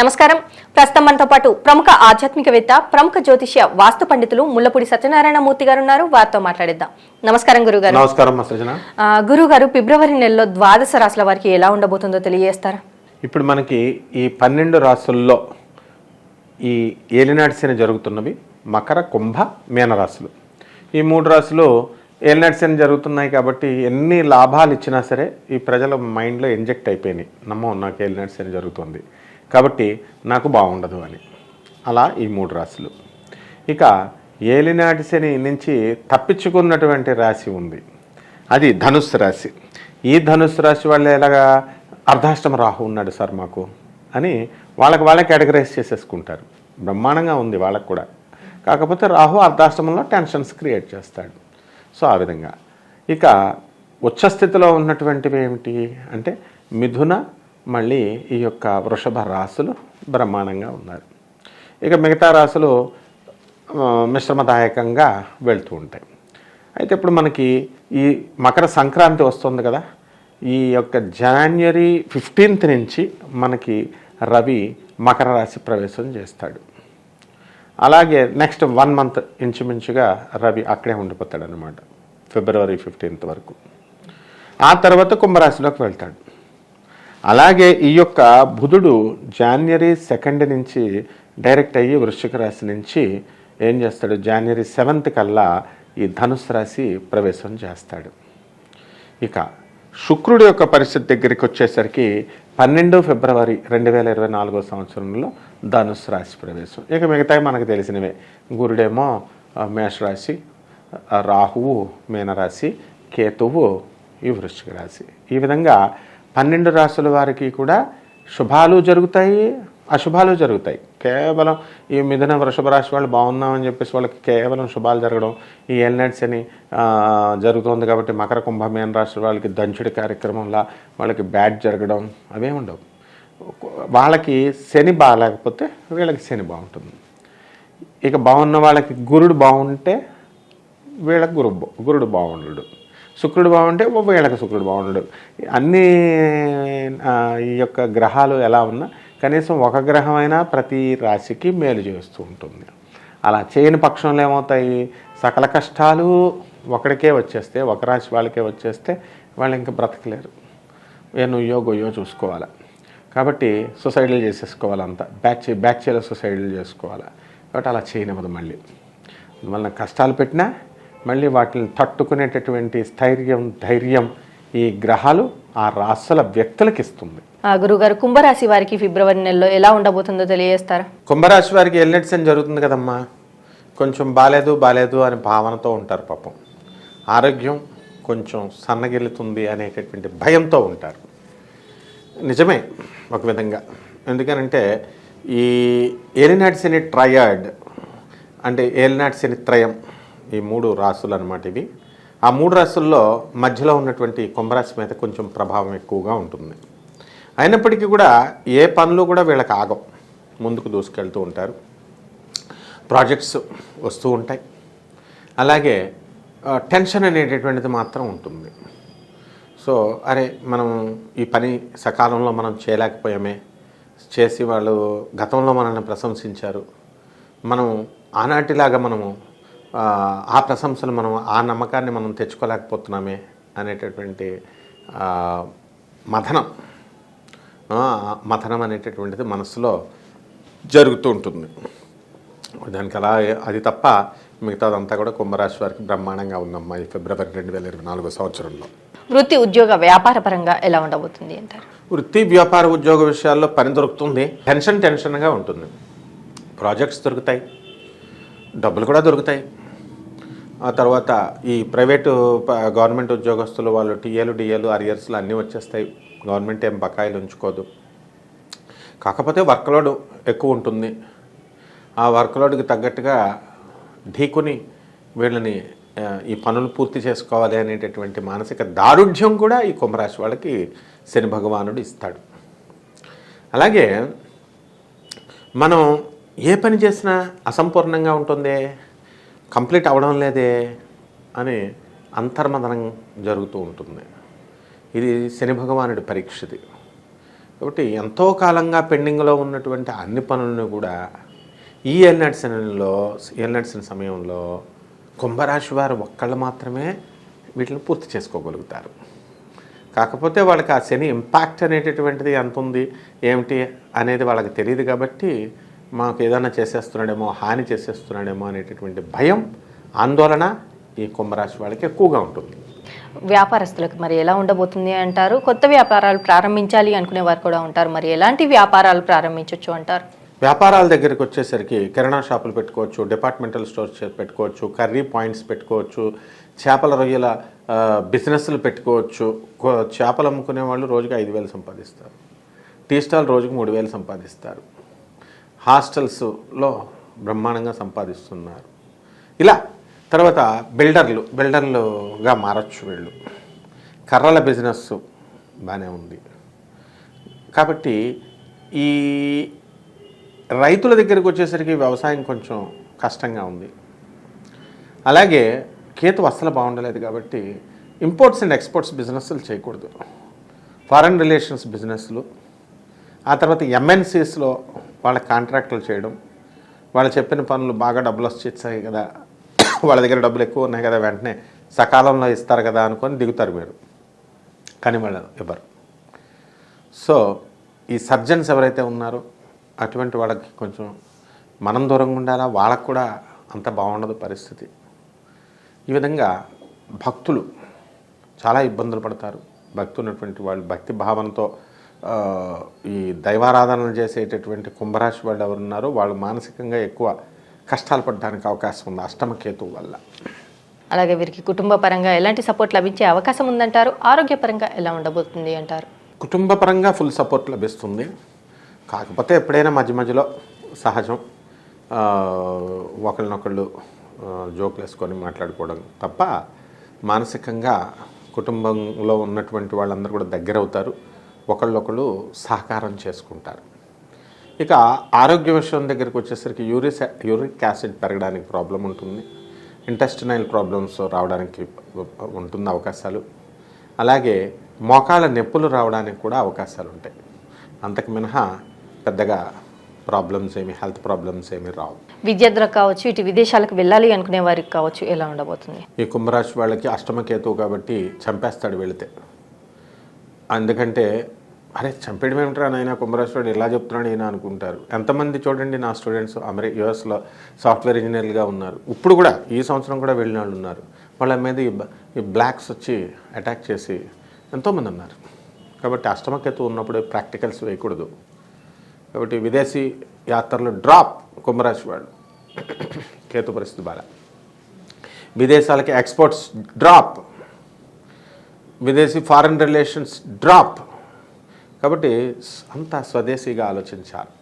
నమస్కారం. ప్రస్తుతం మనతో పాటు ప్రముఖ ఆధ్యాత్మికవేత్త ప్రముఖ జ్యోతిష్య వాస్తు పండితులు ముల్లపూడి సత్యనారాయణ మూర్తి గారు ఉన్నారు వారితో మాట్లాడిద్దాం. నమస్కారం గురుగారు. నమస్కారం గురుగారు ఫిబ్రవరి నెలలో ద్వాదశ రాశుల వారికి ఎలా ఉండబోతుందో తెలియజేస్తారా? ఇప్పుడు మనకి ఈ పన్నెండు రాసుల్లో ఈ ఏలినాటి శని జరుగుతున్నవి మకర కుంభ మీన రాశులు. ఈ మూడు రాశులు ఏలినాటి శని జరుగుతున్నాయి కాబట్టి ఎన్ని లాభాలు ఇచ్చినా సరే ఈ ప్రజల మైండ్లో ఇంజెక్ట్ అయిపోయినాయి. నమ్మం నాకు ఏలినాటి శని జరుగుతుంది. కాబట్టి నాకు బాగుండదు అని. అలా ఈ మూడు రాశులు. ఇక ఏలినాటి శని నుంచి తప్పించుకున్నటువంటి రాశి ఉంది. అది ధనుస్సు రాశి. ఈ ధనుస్సు రాశి వాళ్ళు ఎలాగా అర్ధాష్టమ రాహు ఉన్నాడు సార్ మాకు అని వాళ్ళకి వాళ్ళకి కేటగరైజ్ చేసేసుకుంటారు. బ్రహ్మాండంగా ఉంది వాళ్ళకు కూడా. కాకపోతే రాహు అర్ధాష్టమంలో టెన్షన్స్ క్రియేట్ చేస్తాడు. సో ఆ విధంగా. ఇక ఉచ్చస్థితిలో ఉన్నటువంటివి ఏమిటి? అంటే మిథున మళ్ళీ ఈ యొక్క వృషభ రాశులు బ్రహ్మాండంగా ఉన్నారు. ఇక మిగతా రాశులు మిశ్రమదాయకంగా వెళ్తూ ఉంటాయి. అయితే ఇప్పుడు మనకి ఈ మకర సంక్రాంతి వస్తుంది కదా ఈ యొక్క జనవరి ఫిఫ్టీన్త్ నుంచి మనకి రవి మకర రాశి ప్రవేశం చేస్తాడు. అలాగే నెక్స్ట్ వన్ మంత్ ఇంచుమించుగా రవి అక్కడే ఉండిపోతాడు అనమాట ఫిబ్రవరి ఫిఫ్టీన్త్ వరకు. ఆ తర్వాత కుంభరాశిలోకి వెళ్తాడు. అలాగే ఈ యొక్క బుధుడు జాన్వరి సెకండ్ నుంచి డైరెక్ట్ అయ్యి వృశ్చిక రాశి నుంచి ఏం చేస్తాడు? జాన్వరి సెవెంత్ కల్లా ఈ ధనుసు రాశి ప్రవేశం చేస్తాడు. ఇక శుక్రుడి యొక్క పరిస్థితి దగ్గరికి వచ్చేసరికి పన్నెండు ఫిబ్రవరి రెండు వేల ఇరవై నాలుగో సంవత్సరంలో ధనుసు రాశి ప్రవేశం. ఇక మిగతావి మనకు తెలిసినవే. గురుడేమో మేషరాశి రాహువు మీనరాశి కేతువు ఈ వృశ్చిక రాశి. ఈ విధంగా పన్నెండు రాసుల వారికి కూడా శుభాలు జరుగుతాయి అశుభాలు జరుగుతాయి. కేవలం ఈ మిథున వృషభ రాశి వాళ్ళు బాగున్నామని చెప్పేసి వాళ్ళకి కేవలం శుభాలు జరగడం ఈ ఎల్నెట్స్ అని జరుగుతుంది కాబట్టి మకర కుంభమేన రాశి వాళ్ళకి దంచుడి కార్యక్రమంలా వాళ్ళకి బ్యాడ్ జరగడం అవే ఉండవు. వాళ్ళకి శని బాగాలేకపోతే వీళ్ళకి శని బాగుంటుంది. ఇక బాగున్న వాళ్ళకి గురుడు బాగుంటే వీళ్ళకి గురు గురుడు బాగుండడు. శుక్రుడు బాగుంటే ఒవ్వేళ్ళకి శుక్రుడు బాగుండడు అన్ని ఈ యొక్క గ్రహాలు ఎలా ఉన్నా కనీసం ఒక గ్రహమైనా ప్రతి రాశికి మేలు చేస్తూ ఉంటుంది. అలా చేయని పక్షంలో ఏమవుతాయి? సకల కష్టాలు ఒకడికే వచ్చేస్తే ఒక రాశి వాళ్ళకే వచ్చేస్తే వాళ్ళు ఇంకా బ్రతకలేరు. ఏ గొయ్యో చూసుకోవాలి. కాబట్టి సొసైటీలు చేసేసుకోవాలంతా. బ్యాచ్ బ్యాచ్లో సొసైటీలు చేసుకోవాలి. కాబట్టి అలా చేయనివ్వదు మళ్ళీ. అందువలన కష్టాలు పెట్టినా మళ్ళీ వాటిని తట్టుకునేటటువంటి స్థైర్యం ధైర్యం ఈ గ్రహాలు ఆ రాసుల వ్యక్తులకు ఇస్తుంది. ఆ, గురుగారు కుంభరాశి వారికి ఫిబ్రవరి నెలలో ఎలా ఉండబోతుందో తెలియజేస్తారా? కుంభరాశి వారికి ఎల్నెట్స్ జరుగుతుంది కదమ్మా. కొంచెం బాలేదు బాలేదు అని భావనతో ఉంటారు పాపం. ఆరోగ్యం కొంచెం సన్నగిల్లుతుంది అనేటటువంటి భయంతో ఉంటారు. నిజమే ఒక విధంగా. ఎందుకనంటే ఈ ఏలినాటి శని ట్రయడ్ అంటే ఏలినాటి శని త్రయం ఈ మూడు రాసులు అనమాట ఇవి. ఆ మూడు రాసుల్లో మధ్యలో ఉన్నటువంటి కుంభరాశి మీద కొంచెం ప్రభావం ఎక్కువగా ఉంటుంది. అయినప్పటికీ కూడా ఏ పనులు కూడా వీళ్ళకి ఆగం ముందుకు దూసుకెళ్తూ ఉంటారు. ప్రాజెక్ట్స్ వస్తూ ఉంటాయి. అలాగే టెన్షన్ అనేటటువంటిది మాత్రం ఉంటుంది. సో అరే మనం ఈ పని సకాలంలో మనం చేయలేకపోయామే. చేసి వాళ్ళు గతంలో మనల్ని ప్రశంసించారు. మనం ఆనాటిలాగా మనము ఆ, ప్రశంసలు మనం ఆ నమ్మకాన్ని మనం తెచ్చుకోలేకపోతున్నామే అనేటటువంటి మథనం. మథనం అనేటటువంటిది మనసులో జరుగుతూ ఉంటుంది. దానికి అలా అది తప్ప మిగతాదంతా కూడా కుంభరాశి వారికి బ్రహ్మాండంగా ఉందమ్మా ఈ ఫిబ్రవరి రెండు వేల ఇరవై నాలుగో సంవత్సరంలో. వృత్తి ఉద్యోగ వ్యాపార పరంగా ఎలా ఉండబోతుంది అంటారు? వృత్తి వ్యాపార ఉద్యోగ విషయాల్లో పని దొరుకుతుంది. టెన్షన్ టెన్షన్గా ఉంటుంది. ప్రాజెక్ట్స్ దొరుకుతాయి. డబ్బులు కూడా దొరుకుతాయి. ఆ తర్వాత ఈ ప్రైవేటు ప- గవర్నమెంట్ ఉద్యోగస్తులు వాళ్ళు టీఏలు డిఏలు అరియర్స్లు అన్నీ వచ్చేస్తాయి. గవర్నమెంట్ ఏం బకాయిలు ఉంచుకోదు. కాకపోతే వర్క్లోడ్ ఎక్కువ ఉంటుంది. ఆ వర్క్లోడ్కి తగ్గట్టుగా ఢీకొని వీళ్ళని ఈ పనులు పూర్తి చేసుకోవాలి అనేటటువంటి మానసిక దారుఢ్యం కూడా ఈ కుంభరాశి వాళ్ళకి శని భగవానుడు ఇస్తాడు. అలాగే మనం ఏ పని చేసినా అసంపూర్ణంగా ఉంటుందే? కంప్లీట్ అవ్వడం లేదే అని అంతర్మదనం జరుగుతూ ఉంటుంది. ఇది శని భగవానుడి పరీక్షది. కాబట్టి ఎంతో కాలంగా పెండింగ్లో ఉన్నటువంటి అన్ని పనులను కూడా ఈ ఎల్నడిసిన ఎల్నడిసిన సమయంలో కుంభరాశి వారు ఒక్కళ్ళు మాత్రమే వీటిని పూర్తి చేసుకోగలుగుతారు. కాకపోతే వాళ్ళకి ఆ శని ఇంపాక్ట్ అనేటటువంటిది ఎంత ఉంది ఏమిటి అనేది వాళ్ళకి తెలియదు కాబట్టి మాకు ఏదైనా చేసేస్తున్నాడేమో హాని చేసేస్తున్నాడేమో అనేటటువంటి భయం ఆందోళన ఈ కుంభరాశి వాళ్ళకి ఎక్కువగా ఉంటుంది. వ్యాపారస్తులకు మరి ఎలా ఉండబోతుంది అంటారు? కొత్త వ్యాపారాలు ప్రారంభించాలి అనుకునే వారు కూడా ఉంటారు. మరి ఎలాంటి వ్యాపారాలు ప్రారంభించవచ్చు అంటారు? వ్యాపారాల దగ్గరికి వచ్చేసరికి కిరాణా షాపులు పెట్టుకోవచ్చు డిపార్ట్మెంటల్ స్టోర్స్ పెట్టుకోవచ్చు కర్రీ పాయింట్స్ పెట్టుకోవచ్చు చేపల రొయ్యల బిజినెస్లు పెట్టుకోవచ్చు. చేపలు అమ్ముకునే వాళ్ళు రోజుకి ఐదు వేలు సంపాదిస్తారు. టీ స్టాల్ రోజుకి మూడు వేలు సంపాదిస్తారు. హాస్టల్స్లో బ్రహ్మాండంగా సంపాదిస్తున్నారు. ఇలా తర్వాత బిల్డర్లు బిల్డర్లుగా మారచ్చు వీళ్ళు. కర్రల బిజినెస్ బాగానే ఉంది. కాబట్టి ఈ రైతుల దగ్గరికి వచ్చేసరికి వ్యవసాయం కొంచెం కష్టంగా ఉంది. అలాగే కేతు అస్సలు బాగుండలేదు కాబట్టి ఇంపోర్ట్స్ అండ్ ఎక్స్పోర్ట్స్ బిజినెస్లు చేయకూడదు. ఫారెన్ రిలేషన్స్ బిజినెస్లు ఆ తర్వాత ఎంఎన్సీస్లో వాళ్ళ కాంట్రాక్టులు చేయడం వాళ్ళు చెప్పిన పనులు బాగా డబ్బులు వచ్చేసాయి కదా వాళ్ళ దగ్గర డబ్బులు ఎక్కువ ఉన్నాయి కదా వెంటనే సకాలంలో ఇస్తారు కదా అనుకొని దిగుతారు మీరు కానీ వాళ్ళు ఇవ్వరు. సో ఈ సర్జన్స్ ఎవరైతే ఉన్నారో అటువంటి వాళ్ళకి కొంచెం మనం దూరంగా ఉండాలా? వాళ్ళకు కూడా అంత బాగుండదు పరిస్థితి. ఈ విధంగా భక్తులు చాలా ఇబ్బందులు పడతారు. భక్తి ఉన్నటువంటి వాళ్ళు భక్తి భావనతో ఈ దైవారాధన చేసేటటువంటి కుంభరాశి వాళ్ళు ఎవరున్నారో వాళ్ళు మానసికంగా ఎక్కువ కష్టాలు పడడానికి అవకాశం ఉంది అష్టమ కేతువు వల్ల. అలాగే వీరికి కుటుంబ పరంగా ఎలాంటి సపోర్ట్ లభించే అవకాశం ఉందంటారు? ఆరోగ్యపరంగా ఎలా ఉండబోతుంది అంటారు? కుటుంబ పరంగా ఫుల్ సపోర్ట్ లభిస్తుంది. కాకపోతే ఎప్పుడైనా మధ్య మధ్యలో సహజం. ఒకరినొకళ్ళు జోకులు వేసుకొని మాట్లాడుకోవడం తప్ప మానసికంగా కుటుంబంలో ఉన్నటువంటి వాళ్ళందరూ కూడా దగ్గర అవుతారు ఒకళ్ళొకళ్ళు సహకారం చేసుకుంటారు. ఇక ఆరోగ్య విషయం దగ్గరికి వచ్చేసరికి యూరిస్ యూరిక్ యాసిడ్ పెరగడానికి ప్రాబ్లం ఉంటుంది. ఇంటెస్టినైల్ ప్రాబ్లమ్స్ రావడానికి ఉంటుంది అవకాశాలు. అలాగే మోకాళ్ళ నొప్పులు రావడానికి కూడా అవకాశాలు ఉంటాయి. అంతకు మినహా పెద్దగా ప్రాబ్లమ్స్ ఏమి హెల్త్ ప్రాబ్లమ్స్ ఏమి రావు. విద్యార్థులకు కావచ్చు ఇటు విదేశాలకు వెళ్ళాలి అనుకునే వారికి కావచ్చు ఎలా ఉండబోతుంది? ఈ కుంభరాశి వాళ్ళకి అష్టమకేతువు కాబట్టి చంపేస్తాడు వెళితే. అందుకంటే అరే చంపేయడం ఏమిట్రా నాయన? కుంభరాశి ఇలా చెప్తున్నాడు ఈయన అనుకుంటారు. ఎంతమంది చూడండి నా స్టూడెంట్స్ అమెరి యుఎస్లో సాఫ్ట్వేర్ ఇంజనీర్లుగా ఉన్నారు. ఇప్పుడు కూడా ఈ సంవత్సరం కూడా వెళ్ళిన వాళ్ళు ఉన్నారు. వాళ్ళ మీద ఈ బ్లాక్స్ వచ్చి అటాక్ చేసి ఎంతోమంది ఉన్నారు. కాబట్టి అష్టమకేతు ఉన్నప్పుడే ప్రాక్టికల్స్ వేయకూడదు. కాబట్టి విదేశీ యాత్రలు డ్రాప్ కుంభరాశి వాళ్ళు కేతు పరిస్థితి బాగా. విదేశాలకి ఎక్స్పోర్ట్స్ డ్రాప్ విదేశీ ఫారెన్ రిలేషన్స్ డ్రాప్. కాబట్టి అంతా స్వదేశీగా ఆలోచించాలి.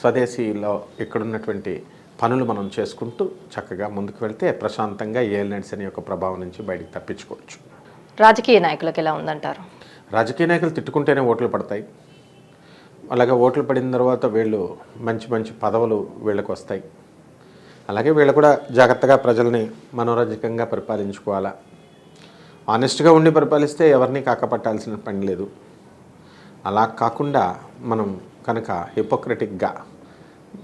స్వదేశీలో ఇక్కడున్నటువంటి పనులు మనం చేసుకుంటూ చక్కగా ముందుకు వెళ్తే ప్రశాంతంగా ఏలినట్స్ అనే యొక్క ప్రభావం నుంచి బయటికి తప్పించుకోవచ్చు. రాజకీయ నాయకులకు ఎలా ఉందంటారు? రాజకీయ నాయకులు తిట్టుకుంటేనే ఓట్లు పడతాయి. అలాగే ఓట్లు పడిన తర్వాత వీళ్ళు మంచి మంచి పదవులు వీళ్ళకి వస్తాయి. అలాగే వీళ్ళు కూడా జాగ్రత్తగా ప్రజల్ని మనోరంజకంగా పరిపాలించుకోవాలా? ఆనెస్ట్గా ఉండి పరిపాలిస్తే ఎవరిని కాకపట్టాల్సిన పని లేదు. అలా కాకుండా మనం కనుక హిపోక్రటిక్గా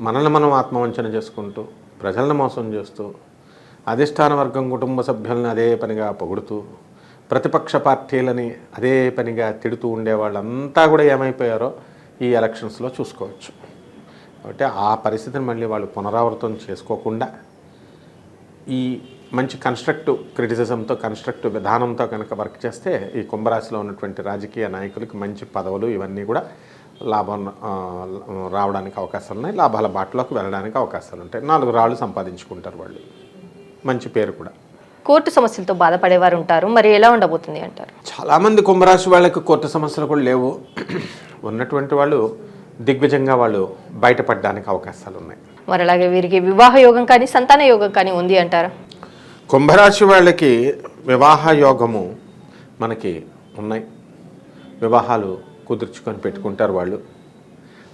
మనల్ని మనం ఆత్మవంచన చేసుకుంటూ ప్రజలను మోసం చేస్తూ అధిష్టాన వర్గం కుటుంబ సభ్యులను అదే పనిగా పొగుడుతూ ప్రతిపక్ష పార్టీలని అదే పనిగా తిడుతూ ఉండే వాళ్ళంతా కూడా ఏమైపోయారో ఈ ఎలక్షన్స్లో చూసుకోవచ్చు. కాబట్టి ఆ పరిస్థితిని మళ్ళీ వాళ్ళు పునరావృతం చేసుకోకుండా ఈ మంచి కన్స్ట్రక్టివ్ క్రిటిసిజంతో కన్స్ట్రక్టివ్ విధానంతో కనుక వర్క్ చేస్తే ఈ కుంభరాశిలో ఉన్నటువంటి రాజకీయ నాయకులకి మంచి పదవులు ఇవన్నీ కూడా లాభం రావడానికి అవకాశాలు ఉన్నాయి. లాభాల బాటలోకి వెళ్ళడానికి అవకాశాలు ఉంటాయి. నాలుగు రాళ్ళు సంపాదించుకుంటారు వాళ్ళు. మంచి పేరు కూడా. కోర్టు సమస్యలతో బాధపడేవారు ఉంటారు. మరి ఎలా ఉండబోతుంది అంటారు? చాలామంది కుంభరాశి వాళ్ళకి కోర్టు సమస్యలు కూడా లేవు. ఉన్నటువంటి వాళ్ళు దిగ్విజయంగా వాళ్ళు బయటపడడానికి అవకాశాలు ఉన్నాయి. మరి అలాగే వీరికి వివాహ యోగం కానీ సంతాన యోగం కానీ ఉంది అంటారా? కుంభరాశి వాళ్ళకి వివాహ యోగము మనకి ఉన్నాయి. వివాహాలు కుదుర్చుకొని పెట్టుకుంటారు వాళ్ళు.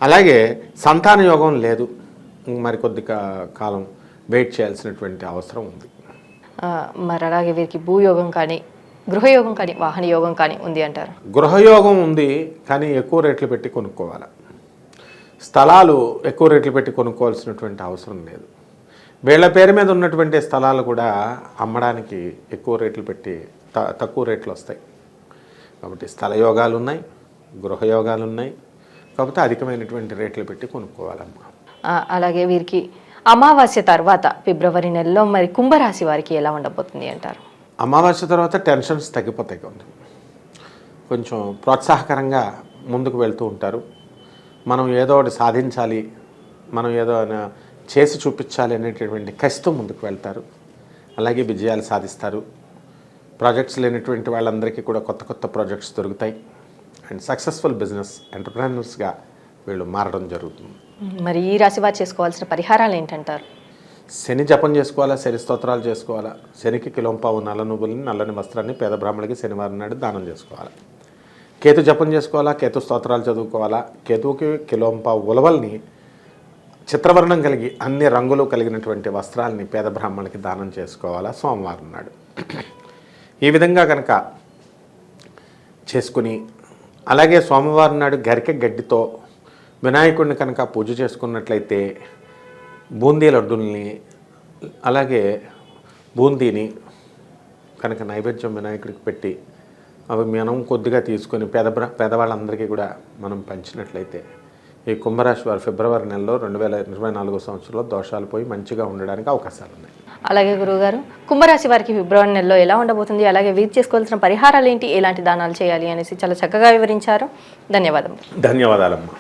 అలాగే సంతాన యోగం లేదు. మరికొద్ది కా- కాలం వెయిట్ చేయాల్సినటువంటి అవసరం ఉంది. మరి అలాగే వీరికి భూయోగం కానీ గృహయోగం కానీ వాహన యోగం కానీ ఉంది అంటారు. గృహయోగం ఉంది కానీ ఎక్కువ రేట్లు పెట్టి కొనుక్కోవాలి. స్థలాలు ఎక్కువ రేట్లు పెట్టి కొనుక్కోవాల్సినటువంటి అవసరం లేదు. వీళ్ళ పేరు మీద ఉన్నటువంటి స్థలాలు కూడా అమ్మడానికి ఎక్కువ రేట్లు పెట్టి తక్కువ రేట్లు వస్తాయి. కాబట్టి స్థల యోగాలు ఉన్నాయి గృహయోగాలు ఉన్నాయి కాకపోతే అధికమైనటువంటి రేట్లు పెట్టి కొనుక్కోవాలమ్మా. అలాగే వీరికి అమావాస్య తర్వాత ఫిబ్రవరి నెలలో మరి కుంభరాశి వారికి ఎలా ఉండబోతుంది అంటారు? అమావాస్య తర్వాత టెన్షన్స్ తగ్గిపోతాయి కొంచెం కొంచెం ప్రోత్సాహకరంగా ముందుకు వెళ్తూ ఉంటారు. మనం ఏదో ఒకటి సాధించాలి మనం ఏదో చేసి చూపించాలి అనేటటువంటి కసితో ముందుకు వెళ్తారు. అలాగే విజయాలు సాధిస్తారు. ప్రాజెక్ట్స్ లేనటువంటి వాళ్ళందరికీ కూడా కొత్త కొత్త ప్రాజెక్ట్స్ దొరుకుతాయి. అండ్ సక్సెస్ఫుల్ బిజినెస్ ఎంటర్ప్రెనర్స్గా వీళ్ళు మారడం జరుగుతుంది. మరి ఈ రాశి వారు చేసుకోవాల్సిన పరిహారాలు ఏంటంటారు? శని జపం చేసుకోవాలా? శని స్తోత్రాలు చేసుకోవాలా? శనికి కిలోంపావు నల్ల నువ్వులని నల్లని వస్త్రాన్ని పేద బ్రాహ్మణులకి శనివారం నాడు దానం చేసుకోవాలి? కేతు జపం చేసుకోవాలా? కేతు స్తోత్రాలు చదువుకోవాలా? కేతువుకి కిలోంపావు ఉలవల్ని చిత్రవర్ణం కలిగి అన్ని రంగులు కలిగినటువంటి వస్త్రాలని పేద బ్రాహ్మణులకి దానం చేసుకోవాలా? సోమవారం నాడు. ఈ విధంగా కనుక చేసుకుని అలాగే సోమవారం నాడు గరిక గడ్డితో వినాయకుడిని కనుక పూజ చేసుకున్నట్లయితే బూందీ లడ్డుల్ని అలాగే బూందీని కనుక నైవేద్యం వినాయకుడికి పెట్టి అవి మనం కొద్దిగా తీసుకొని పేద పేదవాళ్ళందరికీ కూడా మనం పంచినట్లయితే ఈ కుంభరాశి వారు ఫిబ్రవరి నెలలో రెండు వేల ఇరవై నాలుగో సంవత్సరంలో దోషాలు పోయి మంచిగా ఉండడానికి అవకాశాలు ఉన్నాయి. అలాగే గురువుగారు కుంభరాశి వారికి ఫిబ్రవరి నెలలో ఎలా ఉండబోతుంది అలాగే వీరు చేసుకోవాల్సిన పరిహారాలు ఏంటి ఎలాంటి దానాలు చేయాలి అనేసి చాలా చక్కగా వివరించారు. ధన్యవాదములు. ధన్యవాదాలమ్మా.